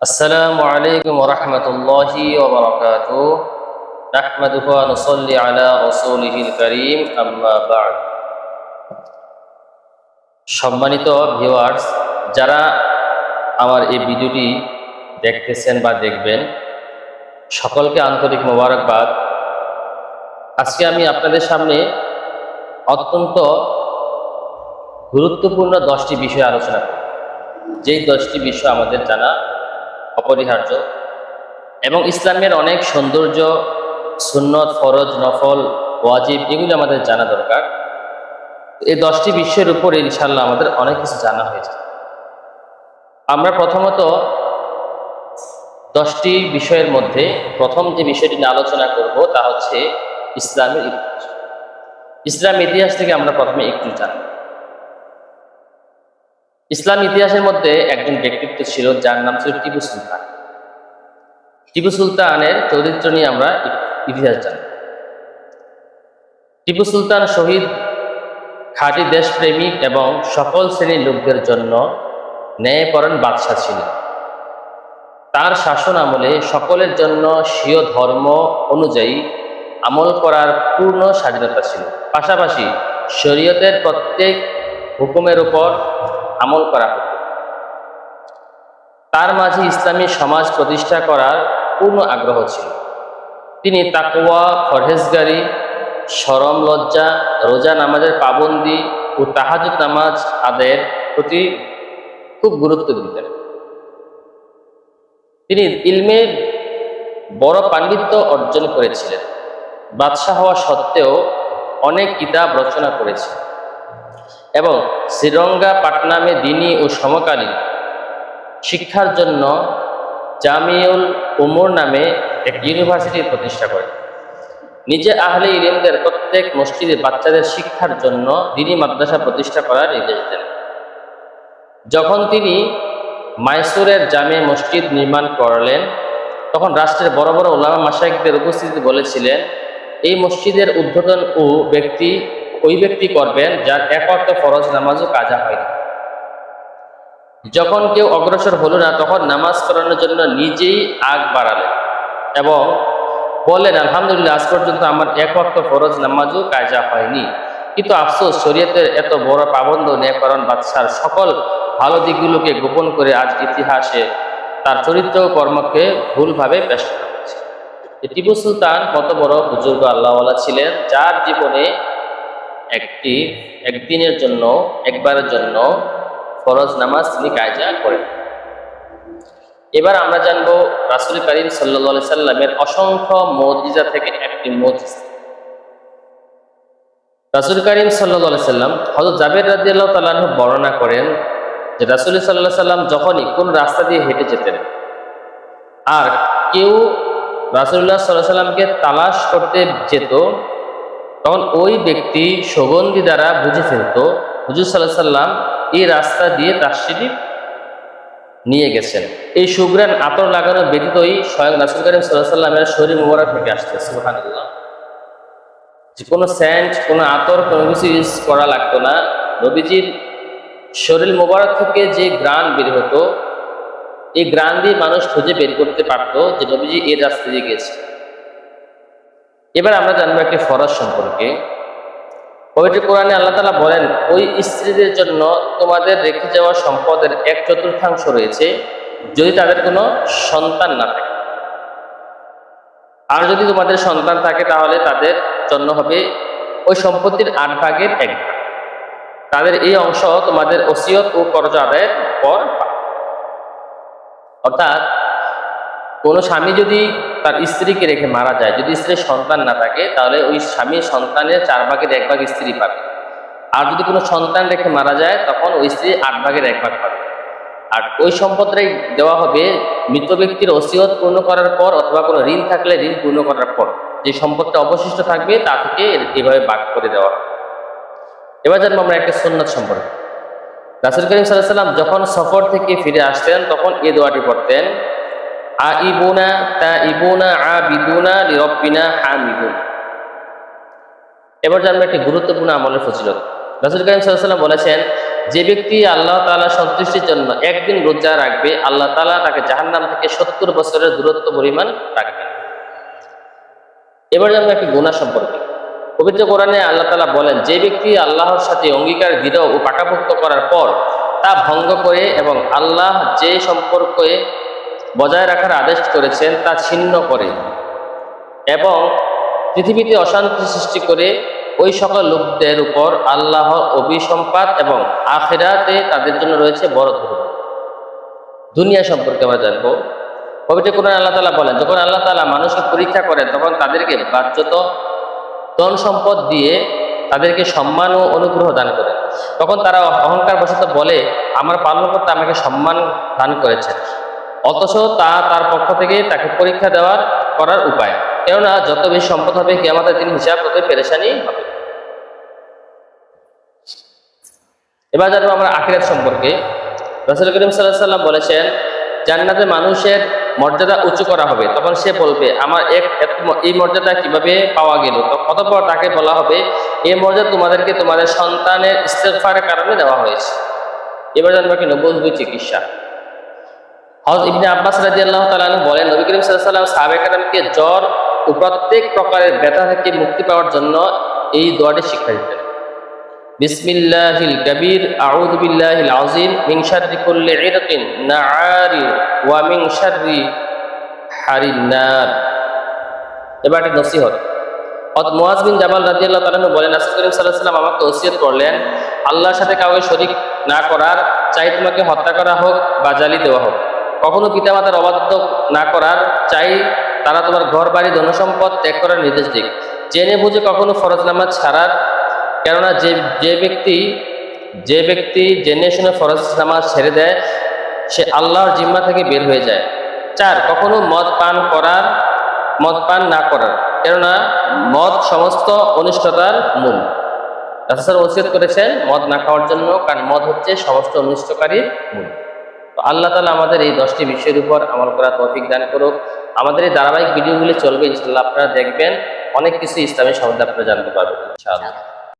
السلام عليكم ورحمة الله وبركاته نحمده ونصلي على رسوله الكريم أما بعد সম্মানিত ভিউয়ার্স যারা আমার এই ভিডিওটি দেখতেছেন বা দেখবেন সকলকে আন্তরিক মোবারকবাদ আজকে আমি আপনাদের সামনে অত্যন্ত গুরুত্বপূর্ণ দশটি বিষয় আলোচনা করব যেই দশটি বিষয় আমাদের জানা অপরিহার্য। এবং ইসলামের অনেক সৌন্দর্য, সুন্নত, ফরজ, নফল, ওয়াজিব, এগুলি আমাদের জানা দরকার। এই দশটি বিষয়ের উপরে ইনশাল্লাহ আমাদের অনেক কিছু জানা হয়েছে আমরা প্রথমত দশটি বিষয়ের মধ্যে প্রথম যে বিষয়টি নিয়ে আলোচনা করব, তা হচ্ছে ইসলামের ইতিহাস। ইসলাম ইতিহাস থেকে আমরা প্রথমে একটু জানব। ইসলাম ইতিহাসের মধ্যে একজন ব্যক্তিত্ব ছিল যার নাম ছিল টিপু সুলতান। টিপু সুলতানের চরিত্র নিয়ে আমরা ইতিহাস জানি টিপু সুলতান শহীদ খাঁটি দেশপ্রেমিক এবং সকল শ্রেণির লোকদের জন্য ন্যায়পরণ বাদশাহ ছিলেন। তার শাসন আমলে সকলের জন্য স্বীয় ধর্ম অনুযায়ী আমল করার পূর্ণ স্বাধীনতা ছিল। পাশাপাশি শরীয়তের প্রত্যেক হুকুমের উপর আমল করা হতো। তার মাঝে ইসলামী সমাজ প্রতিষ্ঠা করার পূর্ণ আগ্রহ ছিল। তিনি তাকুয়া পরহেজগারি, সরম, লজ্জা, রোজা নামাজের পাবন্দি ও তাহাজুদ নামাজ আদের প্রতি খুব গুরুত্ব দিতেন। তিনি ইলমের বড় পাণ্ডিত্য অর্জন করেছিলেন। বাদশাহ হওয়া সত্ত্বেও অনেক কিতাব রচনা করেছেন। এবং শ্রীরঙ্গা পাটনামে দিনী ও সমকালীন। শিক্ষার জন্য জামিউল উমর নামে এক ইউনিভার্সিটি প্রতিষ্ঠা করেন নিজে আহলে ইলিমদের প্রত্যেক মসজিদে বাচ্চাদের শিক্ষার জন্য দিনী মাদ্রাসা প্রতিষ্ঠা করার নির্দেশ দেন। যখন তিনি মাইসুরের জামে মসজিদ নির্মাণ করলেন, তখন রাষ্ট্রের বড় বড় ওলামা মাসাইকদের উপস্থিতি বলেছিলেন, এই মসজিদের উদ্বোধন ও ব্যক্তি ওই ব্যক্তি করবেন যার এক অর্থ ফরজ নামাজও কাজা হয়নি যখন কেউ অগ্রসর হলো না, তখন নামাজ পড়ানোর জন্য নিজেই আগ বাড়ালেন এবং বললেন, আলহামদুলিল্লাহ, আজ পর্যন্ত আমার এক অর্থ ফরজ নামাজও কাজা হয়নি। কিন্তু আফসোস, শরীয়তের এত বড় পাবন্দ ন্যায়করণ বাদশার সকল ভালো দিকগুলোকে গোপন করে আজ ইতিহাসে তার চরিত্র কর্মকে ভুলভাবে পেশ করা হয়েছে। টিপু সুলতান কত বড় বুজুর্গ আল্লাহওয়ালা ছিলেন, যার জীবনে একটি, একদিনের জন্য, একবারের জন্য ফরজ নামাজ তিনি কায়জা করেন। এবার আমরা জানব রাসুল করিম সাল্লা সাল্লামের অসংখ্য মজিজা থেকে একটি মজিজা। রাসুল করিম সাল্লা সাল্লাম হজরত জাবের রাজিয়াল্লাহ তাল্লাহ বর্ণনা করেন যে রাসুল সাল্লাহ সাল্লাম যখনই কোন রাস্তা দিয়ে হেঁটে যেতেন, আর কেউ রাসুল্লাহ সাল্লাহ সাল্লামকে তালাশ করতে যেত তখন ওই ব্যক্তি সুগন্ধি দ্বারা বুঝে ফেলত, হুজুর সাল্লাহ সাল্লাম এই রাস্তা দিয়ে তার তাসিরি নিয়ে গেছেন। এই সুগ্রান আতর লাগানো ব্যতীতই স্বয়ং রাসুল করিম সাল্লাহ সাল্লামের শরীর মুবারক থেকে আসছে সুহানুল্লাহ যে কোনো স্যান্ড কোনো আতর, কোনো কিছু ইউজ করা লাগতো না। নবীজির শরীর মোবারক থেকে যে গ্রান বের হতো, এই গ্রান দিয়ে মানুষ খুঁজে বের করতে পারতো যে নবীজি এর রাস্তা দিয়ে গেছে এবার আমরা জানব একটি ফরজ সম্পর্কে। পবিত্র কোরআনে আল্লাহ তালা বলেন, ওই স্ত্রীদের জন্য তোমাদের রেখে যাওয়া সম্পদের এক চতুর্থাংশ রয়েছে, যদি তাদের কোনো সন্তান না থাকে। আর যদি তোমাদের সন্তান থাকে, তাহলে তাদের জন্য হবে ওই সম্পত্তির আট ভাগের এক ভাগ। তাদের এই অংশ তোমাদের ওসিয়ত ও করজ আদায়ের পর অর্থাৎ কোনো স্বামী যদি তার স্ত্রীকে রেখে মারা যায়, যদি স্ত্রীর সন্তান না থাকে, তাহলে ওই স্বামীর সন্তানের চার ভাগের এক ভাগ স্ত্রী পাবে। আর যদি কোনো সন্তান রেখে মারা যায়, তখন ওই স্ত্রী আট ভাগের এক ভাগ পাবে। আর ওই সম্পদটাই দেওয়া হবে মৃত ব্যক্তির ওসিয়ত পূর্ণ করার পর অথবা কোনো ঋণ থাকলে ঋণ পূর্ণ করার পর। যে সম্পদটা অবশিষ্ট থাকবে, তা থেকে এভাবে ভাগ করে দেওয়া হবে। এবার জানব আমরা একটা সন্ন্যত সম্পর্কে। রাসুল করিম সাল্লাহ সাল্লাম যখন সফর থেকে ফিরে আসতেন, তখন এ দোয়াটি পড়তেন আইবুনা তা ইবুনা আ লিরব্বিনা হামিদুন। এবার জানব একটি গুরুত্বপূর্ণ আমলের ফজিলত। রাসুল করিম সাল্লাম বলেছেন, যে ব্যক্তি আল্লাহ তাআলা সন্তুষ্টির জন্য একদিন রোজা রাখবে, আল্লাহ তাআলা তাকে জাহান্নাম থেকে সত্তর বছরের দূরত্ব পরিমাণ রাখবেন। এবার জানব একটি গুণা সম্পর্কে। পবিত্র কোরআনে আল্লাহ তাআলা বলেন, যে ব্যক্তি আল্লাহর সাথে অঙ্গীকার দৃঢ় ও পাকাপোক্ত করার পর তা ভঙ্গ করে এবং আল্লাহ যে সম্পর্কে বজায় রাখার আদেশ করেছেন তা ছিন্ন করে। এবং পৃথিবীতে অশান্তি সৃষ্টি করে ওই সকল লোকদের উপর আল্লাহ অভিসম্পাত এবং আখেরাতে তাদের জন্য রয়েছে বড় দুর্ভোগ দুনিয়া সম্পর্কে আমরা জানব। পবিত্র কোরআন আল্লাহ তালা বলেন, যখন আল্লাহ তালা মানুষকে পরীক্ষা করেন, তখন তাদেরকে বাহ্যত ধন সম্পদ দিয়ে তাদেরকে সম্মান ও অনুগ্রহ দান করেন। তখন তারা অহংকার বশত বলে, আমার পালনকর্তা আমাকে সম্মান দান করেছেন। অথচ তা তার পক্ষ থেকে তাকে পরীক্ষা দেওয়ার করার উপায়। কেননা যত বেশি সম্পদ হবে কি আমাদের দিন হিসাব তত পেরেশানি হবে। এবার জানব আমরা আখিরাত সম্পর্কে। রসুল করিম সাল্লাহ সাল্লাম বলেছেন, জান্নাতে মানুষের মর্যাদা উঁচু করা হবে। তখন সে বলবে, আমার এক এই মর্যাদা কীভাবে পাওয়া গেল? অতঃপর তাকে বলা হবে এই মর্যাদা তোমাদেরকে তোমাদের সন্তানের ইস্তেফারের কারণে দেওয়া হয়েছে। এবার জানব কি নবী চিকিৎসা। হজ ইবনে আব্বাস রাদিয়াল্লাহু তাআলা আনহু বলেন, নবী করিম সাল্লাল্লাহু আলাইহি ওয়াসাল্লাম জ্বর ও প্রত্যেক প্রকারের ব্যথা থেকে মুক্তি পাওয়ার জন্য এই দোয়াটি শিক্ষা দিতেন। বিসমিল্লাহিল কবির, আউযু বিল্লাহিল আযীম, মিন শাররি কুল্লি ইরকিন নাআরি ওয়া মিন শাররি হারিন এবার একটা নসিহত। হযরত মুয়াজ বিন জাবাল রাদিয়াল্লাহু তাআলা আনহু বলেন, রাসূল করিম সাল্লাল্লাহু আলাইহি ওয়াসাল্লাম আমাকে ওসিয়ত করলেন, আল্লাহর সাথে কাউকে শরীক না করার, চাই তোমাকে হত্যা করা হোক বা জালি দেওয়া হোক। কখনো পিতামাতার অবাধ্য না করার চাই, তারা তোমার ঘর, বাড়ি, ধনসম্পদ ত্যাগ করার নির্দেশ দিক। জেনে বুঝে কখনো ফরজ নামাজ ছাড়ার, কেননা যে যে ব্যক্তি যে ব্যক্তি জেনে শুনে ফরজ নামাজ ছেড়ে দেয়, সে আল্লাহর জিম্মা থেকে বের হয়ে যায়। চার, কখনো মদ পান করার, মদ পান না করার, কেননা মদ সমস্ত অনিষ্টতার মূল। রাসূল ওসিয়ত করেছেন, মদ না খাওয়ার জন্য, কারণ মদ হচ্ছে সমস্ত অনিষ্টকারীর মূল। তো আল্লাহ তালা আমাদের এই দশটি বিষয়ের উপর আমল করা তৌফিক দান করুক। আমাদের এই ধারাবাহিক ভিডিওগুলি চলবে ইনশাল্লাহ আপনারা দেখবেন। অনেক কিছু ইসলামের সম্বন্ধে আপনারা জানতে পারবেন, ইনশাআল্লাহ।